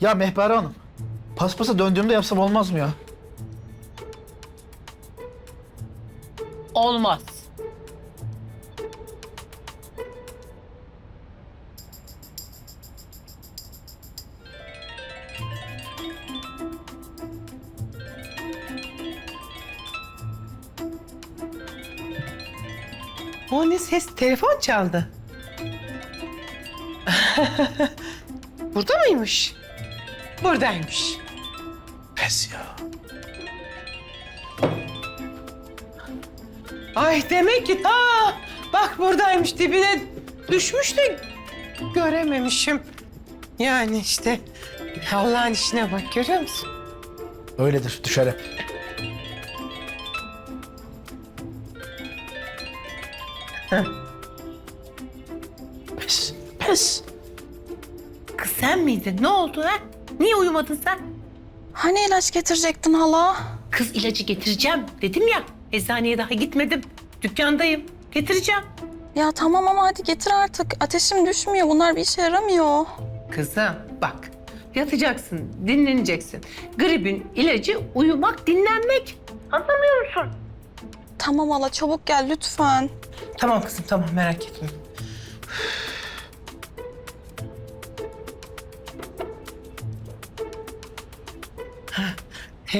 Ya Mehpare Hanım, paspasa döndüğümde yapsam olmaz mı ya? Olmaz. O ne ses? Telefon çaldı. Burada mıymış? Buradaymış. Pes ya. Ay demek ki ta bak buradaymış dibine düşmüş de görememişim. Yani işte Allah'ın işine bak görüyor musun? Öyledir, düşer hep. Pes, pes. Kız sen miydin? Ne oldu ha? Niye uyumadın sen? Hani ilaç getirecektin hala? Kız ilacı getireceğim dedim ya. Eczaneye daha gitmedim. Dükkandayım. Getireceğim. Ya tamam ama hadi getir artık. Ateşim düşmüyor. Bunlar bir işe yaramıyor. Kızım bak. Yatacaksın, dinleneceksin. Gripin ilacı uyumak, dinlenmek. Anlamıyor musun? Tamam hala çabuk gel lütfen. Tamam kızım tamam merak etme.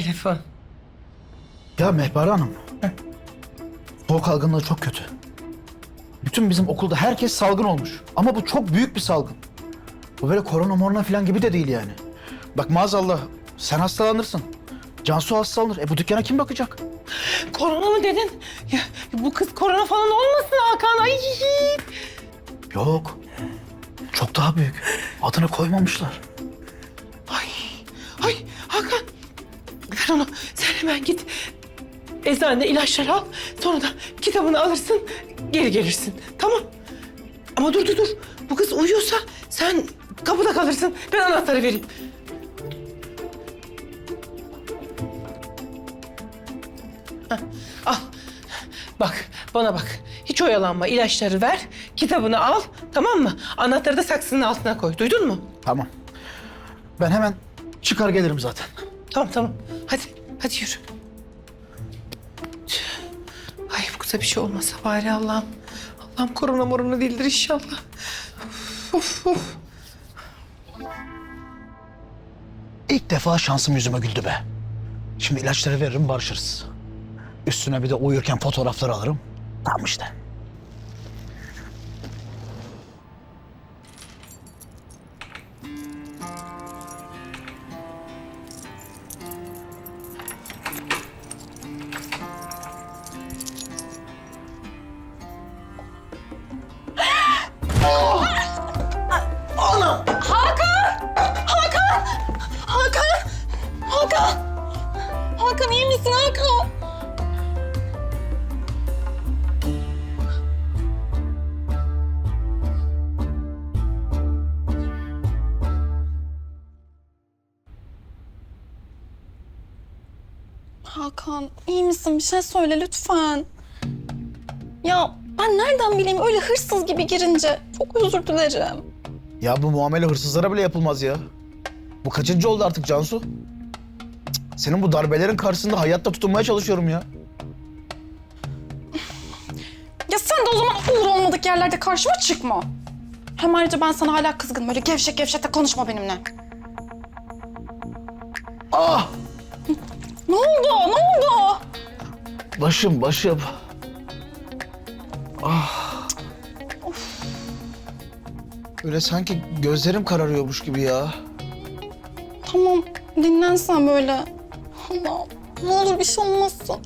Telefon. Ya Mehpare Hanım, soğuk algınlığı çok kötü. Bütün bizim okulda herkes salgın olmuş. Ama bu çok büyük bir salgın. Bu böyle korona morona falan gibi de değil yani. Bak maazallah sen hastalanırsın. Cansu hastalanır. E bu dükkana kim bakacak? Korona mı dedin? Ya bu kız korona falan olmasın Hakan? Ay. Yok. Çok daha büyük. Adını koymamışlar. Ver onu. Sen hemen git. Eczanede ilaçları al. Sonra da kitabını alırsın. Geri gelirsin. Tamam. Ama dur dur dur. Bu kız uyuyorsa sen kapıda kalırsın. Ben anahtarı vereyim. Hah, al. Bak bana bak. Hiç oyalanma. İlaçları ver. Kitabını al. Tamam mı? Anahtarı da saksının altına koy. Duydun mu? Tamam. Ben hemen çıkar gelirim zaten. Tamam tamam. Hadi. Yürü. Ay bu kıza bir şey olmasa bari Allah'ım. Allah'ım korona morona değildir inşallah. Of of. İlk defa şansım yüzüme güldü be. Şimdi ilaçları veririm barışırız. Üstüne bir de uyurken fotoğrafları alırım. Tamam işte. Bir şey söyle lütfen. Ya ben nereden bileyim öyle hırsız gibi girince? Çok özür dilerim. Ya bu muamele hırsızlara bile yapılmaz ya. Bu kaçıncı oldu artık Cansu? Cık, Senin bu darbelerin karşısında hayatta tutunmaya çalışıyorum ya. Ya sen de o zaman olur olmadık yerlerde karşıma çıkma. Hem ayrıca ben sana hala kızgınım. Öyle gevşek gevşek de konuşma benimle. Ah! Ne oldu? Ne oldu? Başım, başım. Ah! Öyle sanki gözlerim kararıyormuş gibi ya. Tamam dinlen sen böyle. Allah ne olur bir şey olmasın.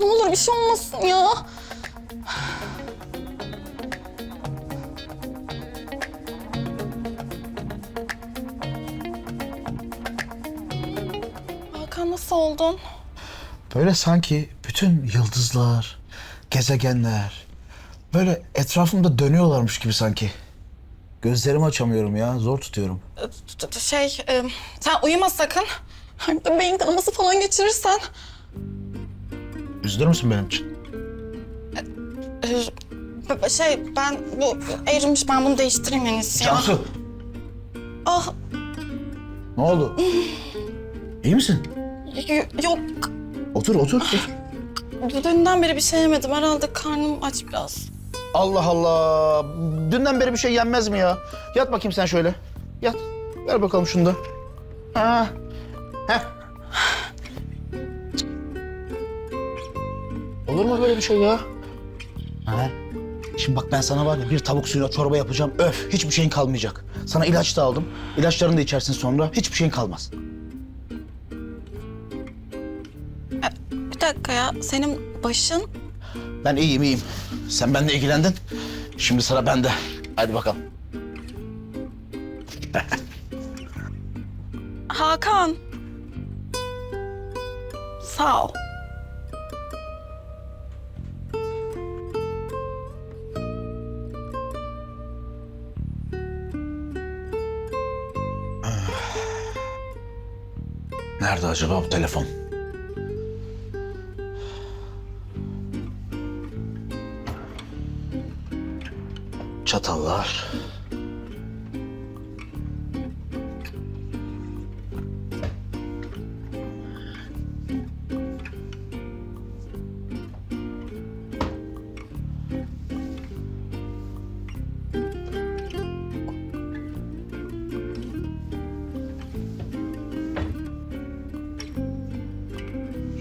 Ne olur bir şey olmasın ya. Hakan nasıl oldun? Böyle sanki bütün yıldızlar, gezegenler böyle etrafımda dönüyorlarmış gibi sanki. Gözlerimi açamıyorum ya, zor tutuyorum. Şey, e, sen uyuma sakın. Hani de beyin kanaması falan geçirirsen. Üzülür müsün benim için? e, b- şey, ben bu eğrilmiş, ben bunu değiştireyim en iyisi ya. Cansu! Ah, Ne oldu? İyi misin? Y- yok. Otur otur. Dünden beri bir şey yemedim. Herhalde karnım aç biraz. Allah Allah. Dünden beri bir şey yenmez mi ya? Yat bakayım sen şöyle. Yat. Ver bakalım şunu da. Ha. Heh. Olur mu böyle bir şey ya? Ha. Şimdi bak ben sana var ya bir tavuk suyuna çorba yapacağım. Öf hiçbir şeyin kalmayacak. Sana ilaç da aldım. İlaçlarını da içersin sonra. Hiçbir şeyin kalmaz. Dakika ya. Senin başın Ben iyiyim iyiyim. Sen benimle ilgilendin. Şimdi sıra bende. Hadi bakalım. Hakan. Sağ ol. Nerede acaba bu telefon? Çatallar.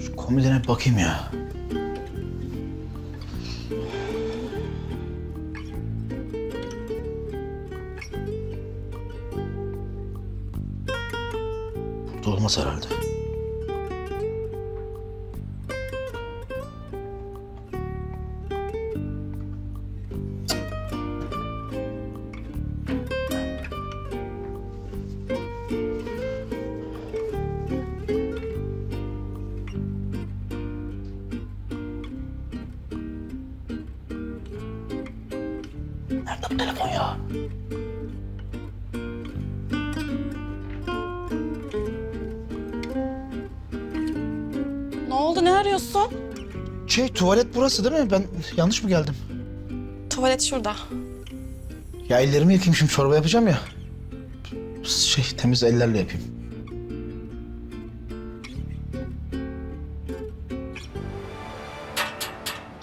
Şu komodine bakayım ya. Olmaz herhalde. Arıyorsun? Şey tuvalet burası değil mi? Ben yanlış mı geldim? Tuvalet şurada. Ya ellerimi yıkayayım şimdi çorba yapacağım ya. Şey temiz ellerle yapayım.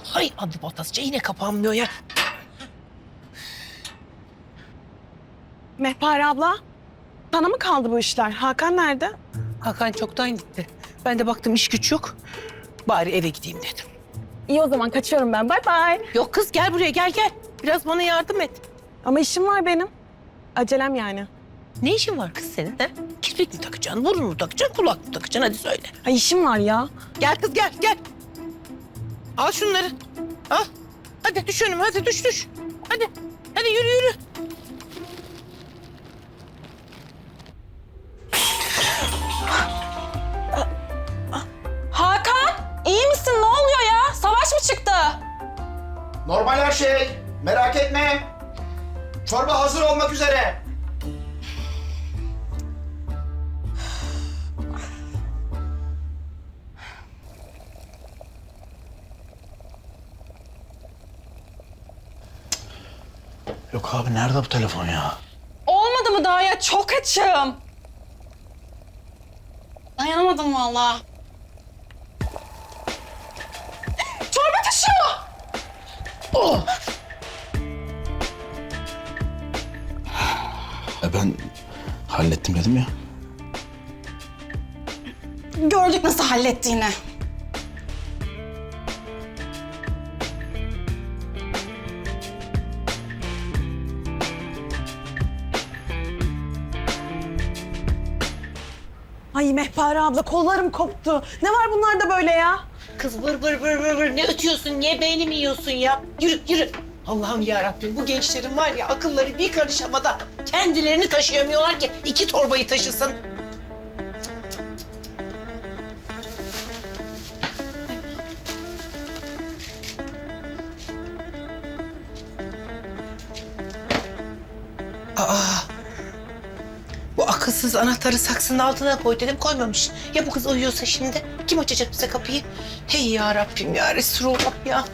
Hay adı batasıca yine kapanmıyor ya. Mehpare abla, sana mı kaldı bu işler? Hakan nerede? Hakan çoktan gitti. Ben de baktım iş güç yok. Bari eve gideyim dedim. İyi o zaman kaçıyorum ben. Bay bay. Yok kız gel buraya gel gel. Biraz bana yardım et. Ama işim var benim. Acelem yani. Ne işin var kız senin ha? Kirpik mi takacaksın, burun mu takacaksın, kulak mı takacaksın hadi söyle. Ay işim var ya. Gel kız gel gel. Al şunları. Al. Hadi düş önüme hadi düş düş. Hadi. Hadi yürü yürü. Normal her şey. Merak etme. Çorba hazır olmak üzere. Yok abi nerede bu telefon ya? Olmadı mı daha ya? Çok açım. Dayanamadım vallahi. E ben hallettim dedim ya. Gördük nasıl hallettiğini. Ay Mehpare abla kollarım koptu. Ne var bunlarda böyle ya? Kız vır vır vır vır vır ne ötüyorsun niye beynimi yiyorsun ya? Yürü yürü. Allah'ım ya Rabbim bu gençlerin var ya akılları bir karış havada. Kendilerini taşıyamıyorlar ki iki torbayı taşısın. Aa, bu akılsız anahtarı saksının altına koy dedim koymamış. Ya bu kız uyuyorsa şimdi kim açacak bize kapıyı? Hey ya Rabbim ya Resulullah ya.